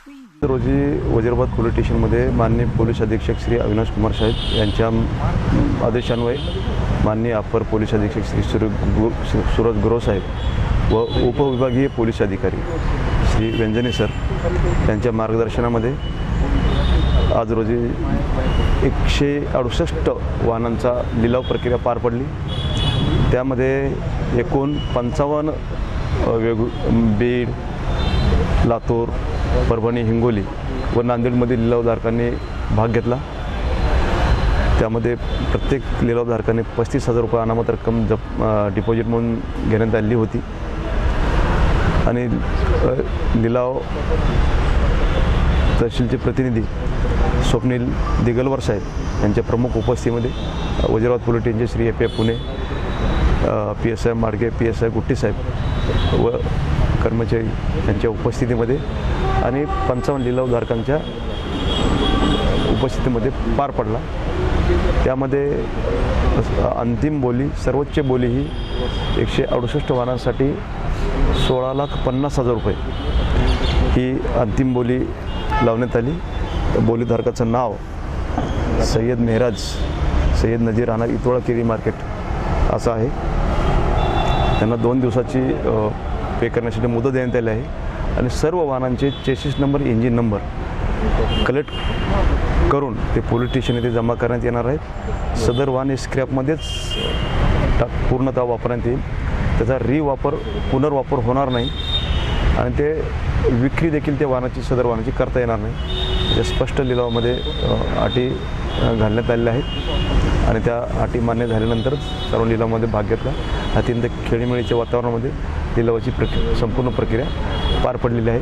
रोजी वजिराबाद पोलीस स्टेशनमध्ये माननीय पोलीस अधीक्षक श्री अविनाश कुमार साहेब यांच्या आदेशान्वये माननीय अप्पर पोलीस अधीक्षक श्री सूरज गु सूरज गुरव साहेब व उपविभागीय पोलीस अधिकारी श्री व्यंजने सर यांच्या मार्गदर्शनामध्ये आज रोजी एकशे अडुसष्ट वाहनांचा लिलाव प्रक्रिया पार पडली. त्यामध्ये एकूण पंचावन्न वेग बीड लातूर परभणी हिंगोली व नांदेडमधील लिलावधारकांनी भाग घेतला. त्यामध्ये प्रत्येक लिलावधारकाने पस्तीस हजार रुपये अनामत रक्कम जप डिपॉझिट म्हणून घेण्यात आलेली होती. आणि लिलाव तहसीलचे प्रतिनिधी स्वप्नील दिगलवर साहेब यांच्या प्रमुख उपस्थितीमध्ये वजीराबाद पोलीस टीमचे Shri A P Pune P S I Madge P S I Gutti साहेब व कर्मचारी यांच्या उपस्थितीमध्ये आणि पंचावन्न लिलावधारकांच्या उपस्थितीमध्ये पार पडला. त्यामध्ये अंतिम बोली सर्वोच्च बोली ही एकशे अडुसष्ट वाहनांसाठी सोळा लाख पन्नास हजार रुपये ही अंतिम बोली लावण्यात आली. बोलीधारकाचं नाव सय्यद मेहराज सय्यद नजीर राहणार इतोळा केरी मार्केट असं आहे. त्यांना दोन दिवसाची पे करण्यासाठी मुदत देण्यात आली आहे. आणि सर्व वाहनांचे chassis number engine number collect करून ते पोलीस स्टेशन येथे जमा करण्यात येणार आहेत. सदर वाहन हे स्क्रॅपमध्येच टाक पूर्णतः वापरण्यात येईल. त्याचा रिवापर पुनर्वापर होणार नाही. आणि ते विक्री देखील त्या वाहनाची सदर वाहनाची करता येणार नाही. त्या स्पष्ट लिलावामध्ये अटी घालण्यात आलेल्या आहेत. आणि त्या अटी मान्य झाल्यानंतरच सर्व लिलावामध्ये भाग घेतला. अत्यंत खेळीमेळीच्या वातावरणामध्ये लिलावाची प्रक्रिया संपूर्ण प्रक्रिया पार पडलेली आहे.